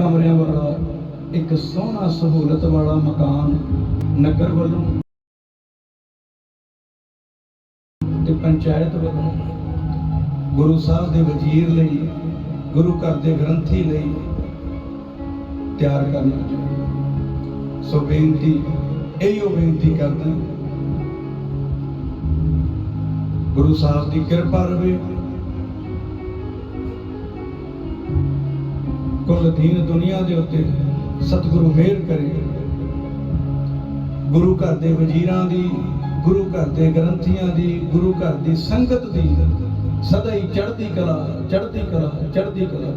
ਕਮਰਿਆਂ ਵਾਲਾ ਇੱਕ ਸੋਹਣਾ ਸਹੂਲਤ ਵਾਲਾ ਮਕਾਨ ਨਗਰ ਵੱਲੋਂ ਤੇ ਪੰਚਾਇਤ ਵੱਲੋਂ ਗੁਰੂ ਸਾਹਿਬ ਦੇ ਵਜ਼ੀਰ ਲਈ, ਗੁਰੂ ਘਰ ਦੇ ਗ੍ਰੰਥੀ ਲਈ ਤਿਆਰ ਕਰਨਾ ਸੋ ਬੇਨਤੀ, ਇਹੋ ਬੇਨਤੀ ਕਰਦਾ ਗੁਰੂ ਸਾਹਿਬ ਦੀ ਕਿਰਪਾ ਰਹੇ ਕੁੱਲ ਦੀਨ ਦੁਨੀਆ ਦੇ ਉੱਤੇ ਸਤਿਗੁਰੂ ਮਿਹਰ ਕਰੇ। ਗੁਰੂ ਘਰ ਦੇ ਵਜ਼ੀਰਾਂ ਦੀ, ਗੁਰੂ ਘਰ ਦੇ ਗ੍ਰੰਥੀਆਂ ਦੀ, ਗੁਰੂ ਘਰ ਦੀ ਸੰਗਤ ਦੀ ਸਦਾ ਹੀ ਚੜ੍ਹਦੀ ਕਲਾ ਚੜ੍ਹਦੀ ਕਲਾ ਚੜ੍ਹਦੀ ਕਲਾ।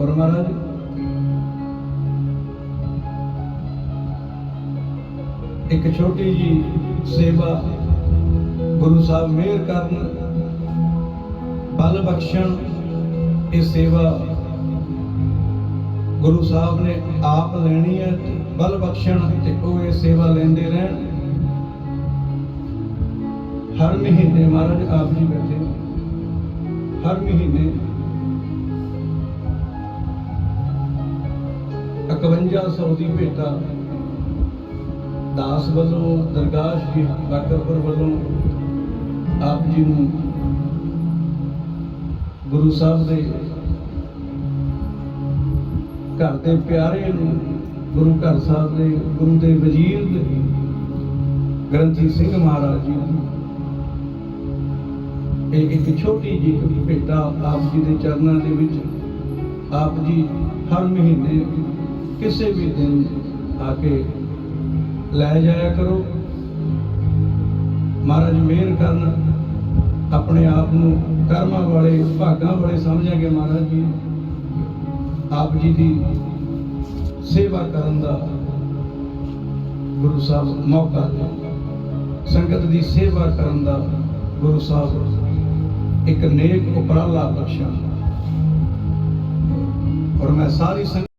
ਔਰ ਮਹਾਰਾਜ, ਇੱਕ ਛੋਟੀ ਜੀ ਸੇਵਾ ਗੁਰੂ ਸਾਹਿਬ ਮਿਹਰ ਕਰਨ, ਬਲ ਬਖਸ਼ਣ, ਇਹ ਸੇਵਾ ਗੁਰੂ ਸਾਹਿਬ ਨੇ ਆਪ ਲੈਣੀ ਹੈ ਤੇ ਬਲ ਬਖਸ਼ਣ ਤੇ ਉਹ ਇਹ ਸੇਵਾ ਲੈਂਦੇ ਰਹਿਣ। ਹਰ ਮਹੀਨੇ ਮਹਾਰਾਜ ਆਪ ਜੀ ਬੈਠੇ। ਹਰ ਮਹੀਨੇ 5100 ਦੀ ਭੇਟਾ ਦਾਸ ਵੱਲੋਂ, ਦਰਗਾਹ ਸ਼੍ਰੀ ਬਾਕਰਪੁਰ ਵੱਲੋਂ ਆਪ ਜੀ ਨੂੰ ਗੁਰੂ ਸਾਹਿਬ ਦੇ ਘਰ ਦੇ ਪਿਆਰੇ ਨੂੰ ਗੁਰੂ ਘਰ ਸਾਹਿਬ ਦੇ ਗੁਰੂ ਦੇ ਵਜ਼ੀਰ ਦੇ ਗ੍ਰੰਥੀ ਸਿੰਘ ਮਹਾਰਾਜ ਜੀ ਨੂੰ। ਇਹ ਇੱਕ ਛੋਟੀ ਜਿਹੀ ਭੇਟਾ ਆਪ ਜੀ ਦੇ ਚਰਨਾਂ ਦੇ ਵਿੱਚ ਆਪ ਜੀ ਹਰ ਮਹੀਨੇ ਕਿਸੇ ਵੀ ਦਿਨ ਆ ਕੇ ਲੈ ਜਾਇਆ ਕਰੋ। ਮਹਾਰਾਜ ਮਿਹਰ ਕਰਨ ਆਪਣੇ ਆਪ ਨੂੰ ਕਰਮਾਂ ਵਾਲੇ, ਭਾਗਾਂ ਵਾਲੇ ਸਮਝਾਂਗੇ ਮਹਾਰਾਜ ਜੀ। ਆਪ ਜੀ ਦੀ ਸੇਵਾ ਕਰਨ ਦਾ ਗੁਰੂ ਸਾਹਿਬ ਮੌਕਾ ਸੰਗਤ ਦੀ ਸੇਵਾ ਕਰਨ ਦਾ ਗੁਰੂ ਸਾਹਿਬ ਇੱਕ ਨੇਕ ਉਪਰਾਲਾ ਬਖਸ਼ਾ ਔਰ ਮੈਂ ਸਾਰੀ ਸੰਗਤ